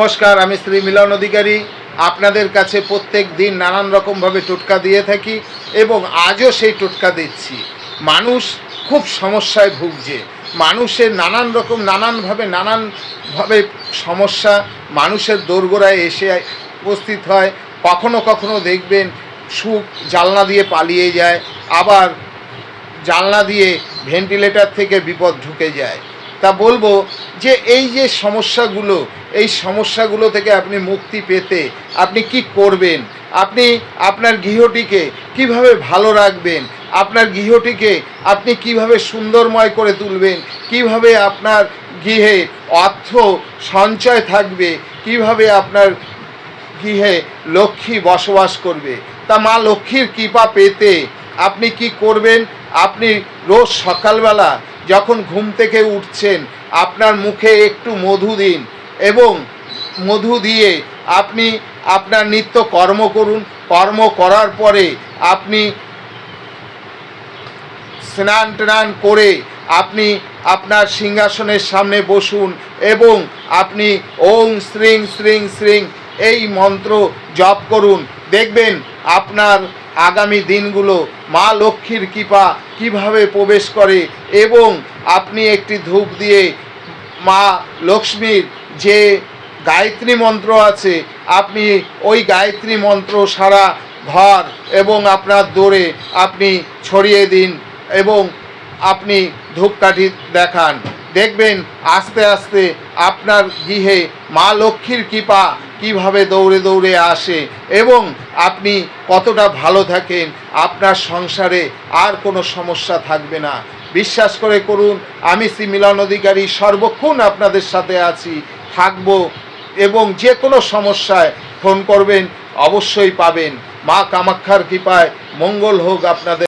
নমস্কার, আমি শ্রী মিলন অধিকারী। আপনাদের কাছে প্রত্যেক দিন নানান রকমভাবে টোটকা দিয়ে থাকি এবং আজও সেই টোটকা দিচ্ছি। মানুষ খুব সমস্যায় ভুগছে। মানুষের নানান রকম, নানানভাবে নানানভাবে সমস্যা মানুষের দোরগোড়ায় এসে উপস্থিত হয়। কখনো কখনো দেখবেন সুখ জালনা দিয়ে পালিয়ে যায়, আবার জানলা দিয়ে ভেন্টিলেটর থেকে বিপদ ঢুকে যায়। তা বলব যে এই যে সমস্যাগুলো, এই সমস্যাগুলো থেকে আপনি মুক্তি পেতে আপনি কি করবেন? আপনি আপনার গৃহটিকে কীভাবে ভালো রাখবেন? আপনার গৃহটিকে আপনি কীভাবে সুন্দরময় করে তুলবেন? কীভাবে আপনার গৃহে অর্থ সঞ্চয় থাকবে? কীভাবে আপনার গৃহে লক্ষ্মী বসবাস করবে? তা মা লক্ষ্মীর কৃপা পেতে আপনি কি করবেন? আপনি রোজ সকালবেলা যখন ঘুম থেকে উঠছেন, আপনার মুখে একটু মধু দিন এবং মধু দিয়ে আপনি আপনার নিত্য কর্ম করুন। কর্ম করার পরে আপনি স্নান টান করে আপনি আপনার সিংহাসনের সামনে বসুন এবং আপনি ওং শ্রিং শ্রিং শ্রিং এই মন্ত্র জপ করুন। দেখবেন আপনার আগামী দিনগুলো মা লক্ষ্মীর কৃপা কীভাবে প্রবেশ করে এবং আপনি একটি ধূপ দিয়ে মা লক্ষ্মীর যে গায়ত্রী মন্ত্র আছে, আপনি ওই গায়ত্রী মন্ত্র সারা ঘর এবং আপনার দৌড়ে আপনি ছড়িয়ে দিন এবং আপনি ধূপকাঠি দেখান। দেখবেন আস্তে আস্তে আপনার গৃহে মা লক্ষ্মীর কৃপা কীভাবে দৌড়ে দৌড়ে আসে এবং আপনি কতটা ভালো থাকেন, আপনার সংসারে আর কোনো সমস্যা থাকবে না। বিশ্বাস করে করুন, আমি শ্রী মিলন অধিকারী সর্বক্ষণ আপনাদের সাথে আছি, থাকব এবং যে কোনো সমস্যায় ফোন করবেন, অবশ্যই পাবেন। মা কামাক্ষার কৃপায় মঙ্গল হোক আপনাদের।